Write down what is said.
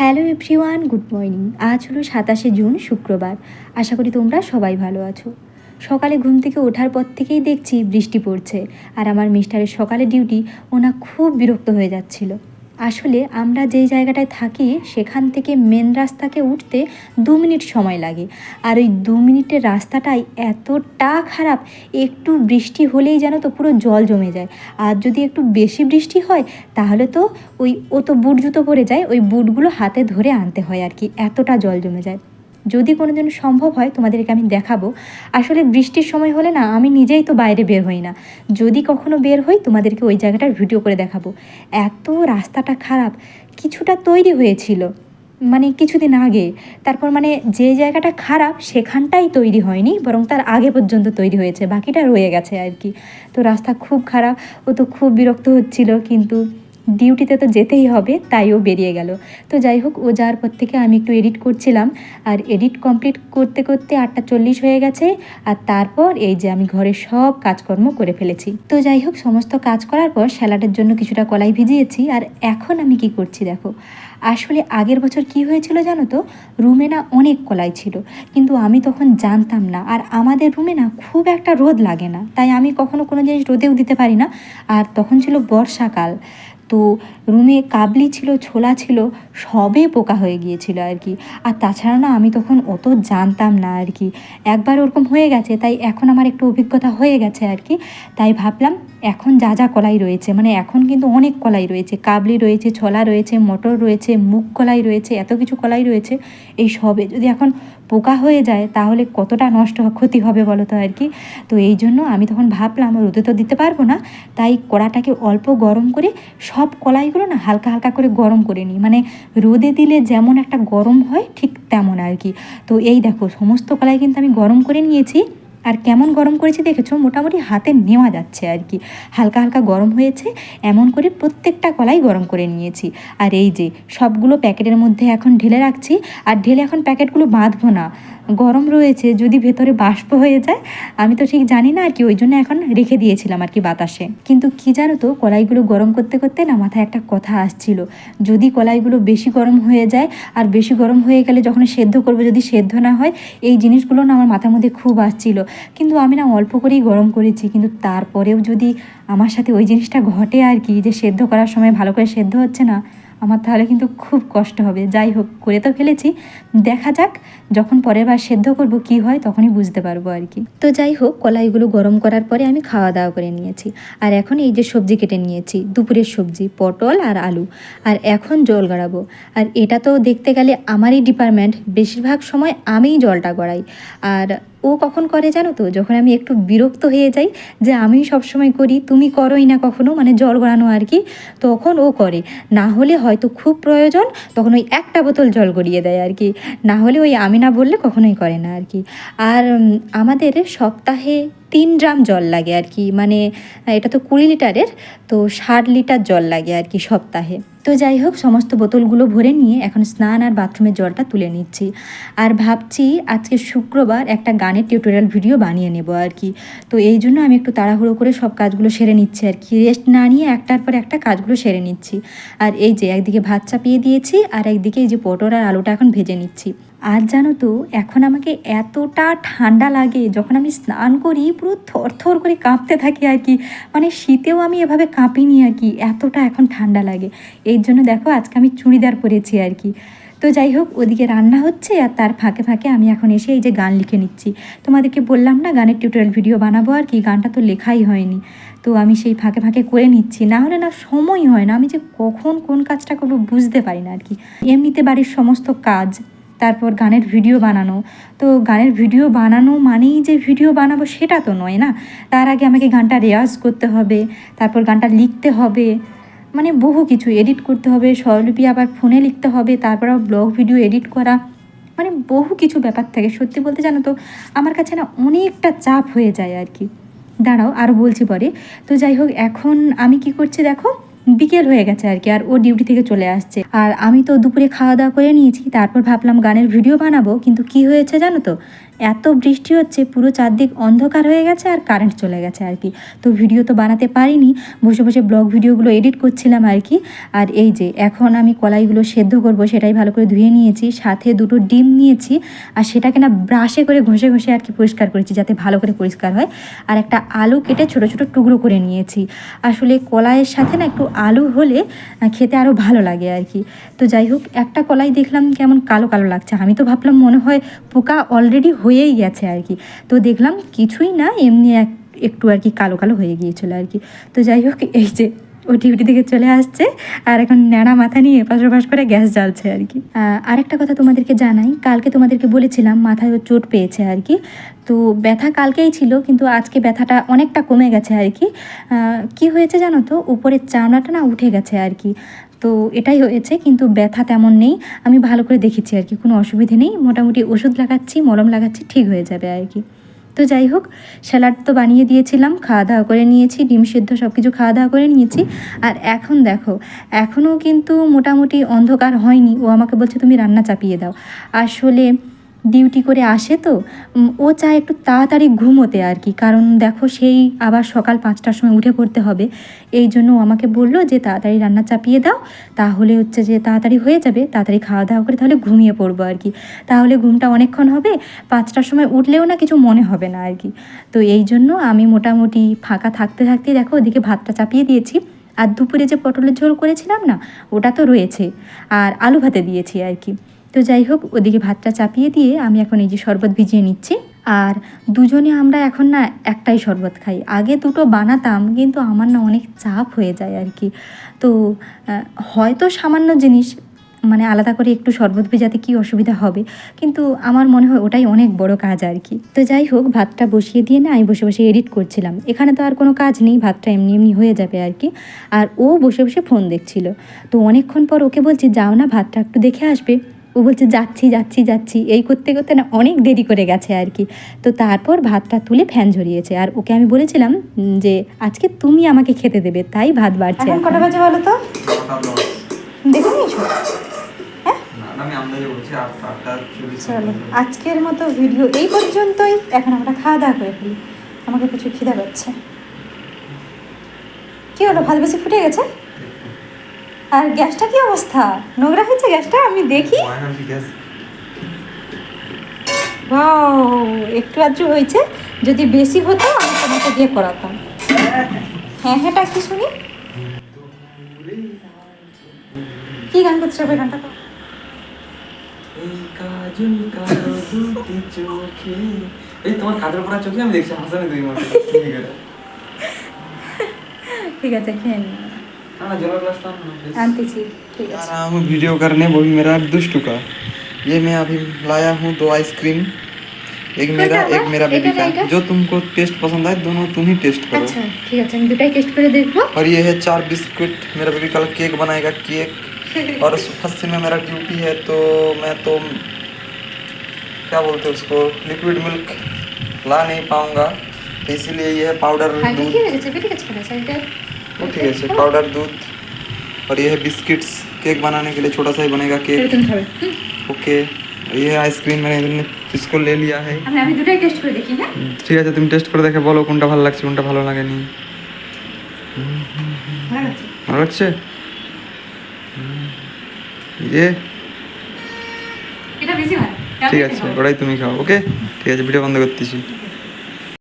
Hello everyone, good morning. আজ হলো সাতাশে জুন, শুক্রবার। আশা করি তোমরা সবাই ভালো আছো। সকালে ঘুম থেকে ওঠার পর থেকেই দেখছি বৃষ্টি পড়ছে, আর আমার মিস্টারের সকালে ডিউটি ওনা খুব বিরক্ত হয়ে যাচ্ছিল। আসলে আমরা যেই জায়গাটায় থাকি, সেখান থেকে মেন রাস্তাকে উঠতে দু মিনিট সময় লাগে। আর ওই দু মিনিটের রাস্তাটাই এতটা খারাপ, একটু বৃষ্টি হলেই যেন তো পুরো জল জমে যায়। আর যদি একটু বেশি বৃষ্টি হয়, তাহলে তো ওই ও তো বুট জুতো পরে যায়, ওই বুটগুলো হাতে ধরে আনতে হয় আর কি, এতটা জল জমে যায়। যদি কোনো দিন সম্ভব হয়, তোমাদেরকে আমি দেখাবো। আসলে বৃষ্টির সময় হলে না, আমি নিজেই তো বাইরে বের হই না। যদি কখনো বের হই, তোমাদেরকে ওই জায়গাটার ভিডিও করে দেখাবো। এত রাস্তাটা খারাপ, কিছুটা তৈরি হয়েছিল মানে কিছুদিন আগে। তারপর মানে যে জায়গাটা খারাপ, সেখানটাই তৈরি হয়নি, বরং তার আগে পর্যন্ত তৈরি হয়েছে, বাকিটা রয়ে গেছে আর কি। তো রাস্তা খুব খারাপ, ও তো খুব বিরক্ত হচ্ছিল, কিন্তু ডিউটিতে তো যেতেই হবে, তাই ও বেরিয়ে গেল। তো যাই হোক, ও যাওয়ার পর থেকে আমি একটু এডিট করছিলাম। আর এডিট কমপ্লিট করতে করতে আটটা চল্লিশ হয়ে গেছে। আর তারপর এই যে আমি ঘরের সব কাজকর্ম করে ফেলেছি। তো যাই হোক, সমস্ত কাজ করার পর স্যালাডের জন্য কিছুটা কলাই ভিজিয়েছি। আর এখন আমি কি করছি দেখো? আসলে আগের বছর কি হয়েছিল জানো তো? রুমে না অনেক কলাই ছিল। কিন্তু আমি তখন জানতাম না। আর আমাদের রুমে না খুব একটা রোদ লাগে না। তাই আমি কখনো কোনো জিনিস রোদেও দিতে পারি না। আর তখন ছিল বর্ষাকাল। তো রুমে কাবলি ছিল, ছোলা ছিল, সবে পোকা হয়ে গিয়েছিল আর কি। আর তাছাড়া না, আমি তখন অত জানতাম না আর কি। একবার ওরকম হয়ে গেছে, তাই এখন আমার একটু অভিজ্ঞতা হয়ে গেছে আর কি। তাই ভাবলাম, এখন যা যা কলাই রয়েছে মানে এখন কিন্তু অনেক কলাই রয়েছে, কাবলি রয়েছে, ছোলা রয়েছে, মটর রয়েছে, মুগ কলাই রয়েছে, এত কিছু কলাই রয়েছে, এই সবে। যদি এখন পোকা হয়ে যায়, তাহলে কতটা নষ্ট ক্ষতি হবে বলো তো আর কি? তো এই জন্য আমি তখন ভাবলাম, রোদে তো দিতে পারব না, তাই কড়াটাকে অল্প গরম করে সব কলাইগুলো না হালকা হালকা করে গরম করে নিই। মানে রোদে দিলে যেমন একটা গরম হয়, ঠিক তেমন আর কি। তো এই দেখো, সমস্ত কলাই কিন্তু আমি গরম করে নিয়েছি। আর কেমন গরম করেছে দেখেছ? মোটামুটি হাতে নেওয়া যাচ্ছে আর কি। হালকা হালকা গরম হয়েছে, এমন করে প্রত্যেকটা কলাই গরম করে নিয়েছি। আর এই যে সবগুলো প্যাকেটের মধ্যে এখন ঢেলে রাখছি, আর ঢেলে এখন প্যাকেটগুলো বাঁধবো না। গরম রয়েছে, যদি ভেতরে বাষ্প হয়ে যায়, আমি তো ঠিক জানি না আর কি, ওই জন্য এখন রেখে দিয়েছিলাম আর কি বাতাসে। কিন্তু কি জানো তো, কলাইগুলো গরম করতে করতে না মাথায় একটা কথা আসছিল। যদি কলাইগুলো বেশি গরম হয়ে যায়, আর বেশি গরম হয়ে গেলে যখন সেদ্ধ করব, যদি সেদ্ধ না হয়, এই জিনিসগুলো না আমার মাথার মধ্যে খুব আসছিল। কিন্তু আমি না অল্প করেই গরম করেছি, কিন্তু তারপরেও যদি আমার সাথে ওই জিনিসটা ঘটে আর কি, যে সেদ্ধ করার সময় ভালো করে সেদ্ধ হচ্ছে না আমার তাহলে কিন্তু খুব কষ্ট হবে। যাই হোক, করে তো ফেলেছি। দেখা যাক, যখন পরের বার সেদ্ধ করব কি হয়, তখনই বুঝতে পারব আর কি। তো যাই হোক, কলাইগুলো গরম করার পরে আমি খাওয়া দাওয়া করে নিয়েছি। আর এখন এই যে সবজি কেটে নিয়েছি, দুপুরের সবজি, পটল আর আলু। আর এখন জল গড়াবো। আর এটা তো দেখতে গেলে আমারই ডিপার্টমেন্ট বেশিরভাগ সময় আমিই জলটা গড়াই। আর ও কখন করে জানো তো? যখন আমি একটু বিরক্ত হয়ে যাই যে আমি সবসময় করি, তুমি করোই না কখনো মানে জল গড়ানো আর কি, তখন ও করে। না হলে হয়তো খুব প্রয়োজন, তখন ওই একটা বোতল জল গড়িয়ে দেয় আর কি। না হলে ওই আমি না বললে কখনোই করে না আর কি। আর আমাদের সপ্তাহে তিন ড্রাম জল লাগে আর কি। মানে এটা তো কুড়ি লিটারের, তো ষাট লিটার জল লাগে আর কি সপ্তাহে। তো যাই হোক, সমস্ত বোতলগুলো ভরে নিয়ে এখন স্নান আর বাথরুমের জলটা তুলে নিচ্ছি। আর ভাবছি আজকে শুক্রবার একটা গানের টিউটোরিয়াল ভিডিও বানিয়ে নেব আর কি। তো এই জন্য আমি একটু তাড়াহুড়ো করে সব কাজগুলো সেরে নিচ্ছি আর কি। রেস্ট না নিয়ে একটার পর একটা কাজগুলো সেরে নিচ্ছি। আর এই যে একদিকে ভাত চাপিয়ে দিয়েছি, আর একদিকে এই যে পটল আর আলুটা এখন ভেজে নিচ্ছি। আর জানো তো, এখন আমাকে এতটা ঠান্ডা লাগে, যখন আমি স্নান করি, পুরো থর থরথর করে কাঁপতে থাকি আর কি। মানে শীতেও আমি এভাবে কাঁপিনি আর কি, এতটা এখন ঠান্ডা লাগে। এর জন্য দেখো, আজকে আমি চুড়িদার পরেছি আর কি। তো যাই হোক, ওদিকে রান্না হচ্ছে আর তার ফাঁকে ফাঁকে আমি এখন এসে এই যে গান লিখে নিচ্ছি। তোমাদেরকে বললাম না, গানের টিউটোরিয়াল ভিডিও বানাবো আর কি, গানটা তো লেখাই হয়নি। তো আমি সেই ফাঁকে ফাঁকে করে নিচ্ছি। না হলে না সময় হয় না, আমি যে কখন কোন কাজটা করব বুঝতে পারি না আর কি। এমনিতে বাড়ির সমস্ত কাজ তারপর গানের ভিডিও বানানো। তো গানের ভিডিও বানানো মানেই যে ভিডিও বানাবো সেটা তো নয় না? তার আগে আমাকে গানটা রেওয়াজ করতে হবে, তারপর গানটা লিখতে হবে মানে বহু কিছু এডিট করতে হবে, স্বরলিপি আবার ফোনে লিখতে হবে, তারপর ব্লগ ভিডিও এডিট করা মানে বহু কিছু ব্যাপার থাকে। সত্যি বলতে জানো তো, আমার কাছে না অনেকটা চাপ হয়ে যায় আর কি। দাঁড়াও আরও বলছি পরে। তো যাই হোক, এখন আমি কি করছি দেখো? বিকেল হয়ে গেছে আর কি, আর ও ডিউটি থেকে চলে আসছে। আর আমি তো দুপুরে খাওয়া দাওয়া করে নিয়েছি, তারপর ভাবলাম গানের ভিডিও বানাবো, কিন্তু কি হয়েছে জানো তো? এত বৃষ্টি হচ্ছে, পুরো চারদিক অন্ধকার হয়ে গেছে আর কারেন্ট চলে গেছে আর কি। তো ভিডিও তো বানাতে পারিনি, বসে বসে ব্লগ ভিডিওগুলো এডিট করছিলাম আর কি। আর এই যে, এখন আমি কলাইগুলো সেদ্ধ করব, সেটাই ভালো করে ধুয়ে নিয়েছি, সাথে দুটো ডিম নিয়েছি, আর সেটাকে না ব্রাশে করে ঘষে ঘষে আর কি পরিষ্কার করেছি, যাতে ভালো করে পরিষ্কার হয়। আর একটা আলু কেটে ছোট ছোট টুকরো করে নিয়েছি। আসলে কলাইয়ের সাথে না একটু আলু হলে খেতে আরও ভালো লাগে আর কি। তো যাই হোক, একটা কলাই দেখলাম কেমন কালো কালো লাগছে। আমি তো ভাবলাম মনে হয় পোকা অলরেডি হয়েই গেছে আর কি। তো দেখলাম কিছুই না এমনি এক একটু আর কি কালো কালো হয়ে গিয়েছিল আর কি। তো যাই হোক এই যে ও ডিউটি থেকে চলে আসছে আর এখন ন্যাড়া মাথা নিয়ে এপাশ ওপাশ করে গ্যাস জ্বালছে আর কি। আহ, আরেকটা কথা তোমাদেরকে জানাই কালকে তোমাদেরকে বলেছিলাম মাথায় চোট পেয়েছে আর কি। তো ব্যথা কালকেই ছিল কিন্তু আজকে ব্যথাটা অনেকটা কমে গেছে আর কি। কি হয়েছে জানো তো? উপরের চামড়াটা না উঠে গেছে আর কি। তো এটাই হয়েছে, কিন্তু ব্যথা তেমন নেই। আমি ভালো করে দেখেছি আর কি, কোনো অসুবিধে নেই। মোটামুটি ওষুধ লাগাচ্ছি, মলম লাগাচ্ছি, ঠিক হয়ে যাবে আর কি। তো যাই হোক, স্যালাড তো বানিয়ে দিয়েছিলাম, খাওয়া দাওয়া করে নিয়েছি, ডিম সিদ্ধ সব কিছু খাওয়া দাওয়া করে নিয়েছি। আর এখন দেখো, এখনও কিন্তু মোটামুটি অন্ধকার হয়নি। ও আমাকে বলছে, তুমি রান্না চাপিয়ে দাও। আসলে ডিউটি করে আসে তো ও চায় একটু তাড়াতাড়ি ঘুমোতে আর কি। কারণ দেখো সেই আবার সকাল পাঁচটার সময় উঠে পড়তে হবে। এই জন্য আমাকে বলল যে, তাড়াতাড়ি রান্না চাপিয়ে দাও। তাহলে হচ্ছে যে, তাড়াতাড়ি হয়ে যাবে। তাড়াতাড়ি খাওয়া দাওয়া করে তাহলে ঘুমিয়ে পড়ব আর কি। তাহলে ঘুমটা অনেকক্ষণ হবে। পাঁচটার সময় উঠলেও না কিছু মনে হবে না আর কি। তো এই জন্য আমি মোটামুটি ফাঁকা থাকতে থাকতে দেখো ওদিকে ভাতটা চাপিয়ে দিয়েছি। আর দুপুরে যে পটলের ঝোল করেছিলাম না, ওটা তো রয়েছে। আর আলু ভাতে দিয়েছি আর কি। তো যাই হোক, ওদিকে ভাতটা চাপিয়ে দিয়ে আমি এখন এই যে শরবত ভিজিয়ে নিচ্ছি। আর দুজনে আমরা এখন না একটাই শরবত খাই। আগে দুটো বানাতাম, কিন্তু আমার না অনেক চাপ হয়ে যায় আর কি। তো হয়তো সামান্য জিনিস মানে আলাদা করে একটু শরবত ভেজাতে কি অসুবিধা হবে? কিন্তু আমার মনে হয় ওটাই অনেক বড় কাজ আর কি। তো যাই হোক, ভাতটা বসিয়ে দিয়ে না আমি বসে বসে এডিট করছিলাম। এখানে তো আর কোনো কাজ নেই, ভাতটা এমনি এমনি হয়ে যাবে আর কি। আর ও বসে বসে ফোন দেখছিল। তো অনেকক্ষণ পর ওকে বলছি, যাও না, ভাতটা একটু দেখে আসবে। ও বলছে যাচ্ছি যাচ্ছি যাচ্ছি। এই করতে করতে না অনেক দেরি করে গেছে আর কি। তো তারপর ভাতটা তুলে ফ্যান ঝরিয়েছে। আর ওকে আমি বলেছিলাম যে আজকে তুমি আমাকে খেতে দেবে তাই ভাত বাড়ছে এখন কটা বাজে বলো তো? দেখে নিয়েছো? না না, আমি আন্দাজে বলছি আট আটটা চল্লিশ চলো আজকের মতো ভিডিও এই পর্যন্তই। এখন আমরা খাওয়া দাওয়া করে ফেলি। আমাকে প্রচুর খিদে পাচ্ছে। কি হলো ভাত বেশি ফুটে গেছে? আর গ্যাসটা কি অবস্থা? নোংরা হয়েছে গ্যাসটা? আমি দেখি। একটু আধটু হয়েছে। যদি বেশি হতো আমি তোমাকে দিয়ে করাতাম। হ্যাঁ হ্যাঁটা কি শুনি। কি গান করছ ওই গানটা? হাসানে ঠিক আছে খেয়ে নিও। आराम वीडियो करने वो भी मेरा दुष्ट का। ये मैं अभी लाया हूँ दो आइसक्रीम। एक मेरा एक मेरा बेबी का। जो तुमको टेस्ट पसंद आए दोनों तुम ही टेस्ट करो। अच्छा ठीक है अच्छा दुटाई टेस्ट करके देखो। और ये है चार बिस्किट। मेरा बेबी कल केक बनाएगा केक और फ़र्स्ट में मेरा ड्यूटी है तो मैं तो क्या बोलते हैं उसको लिक्विड मिल्क ला नहीं पाऊँगा। तो इसीलिए ये पाउडर हाँ, दूध ठीक है चलो ठीक है चलो चलते हैं কি হয়ে গেছে পেটে গেছে কেন সাইডে वो ठीक है पाउडर दूध और ये है बिस्किट्स केक बनाने के लिए छोटा सा ही बनेगा এটা केक তুমি খাবে হুম। ओके ये है आइसक्रीम मैंने इधर ने इसको ले लिया है আমি আমি দুটাই টেস্ট করে দেখি হ্যাঁ ঠিক আছে তুমি টেস্ট করে দেখে বলো কোনটা ভালো লাগছে কোনটা ভালো লাগেনি ভালো লাগছে ভালো লাগছে হুম। ये এটা বেশি ভালো ঠিক আছে ওটাই তুমি খাও ওকে ঠিক আছে ভিডিও বন্ধ করতেছি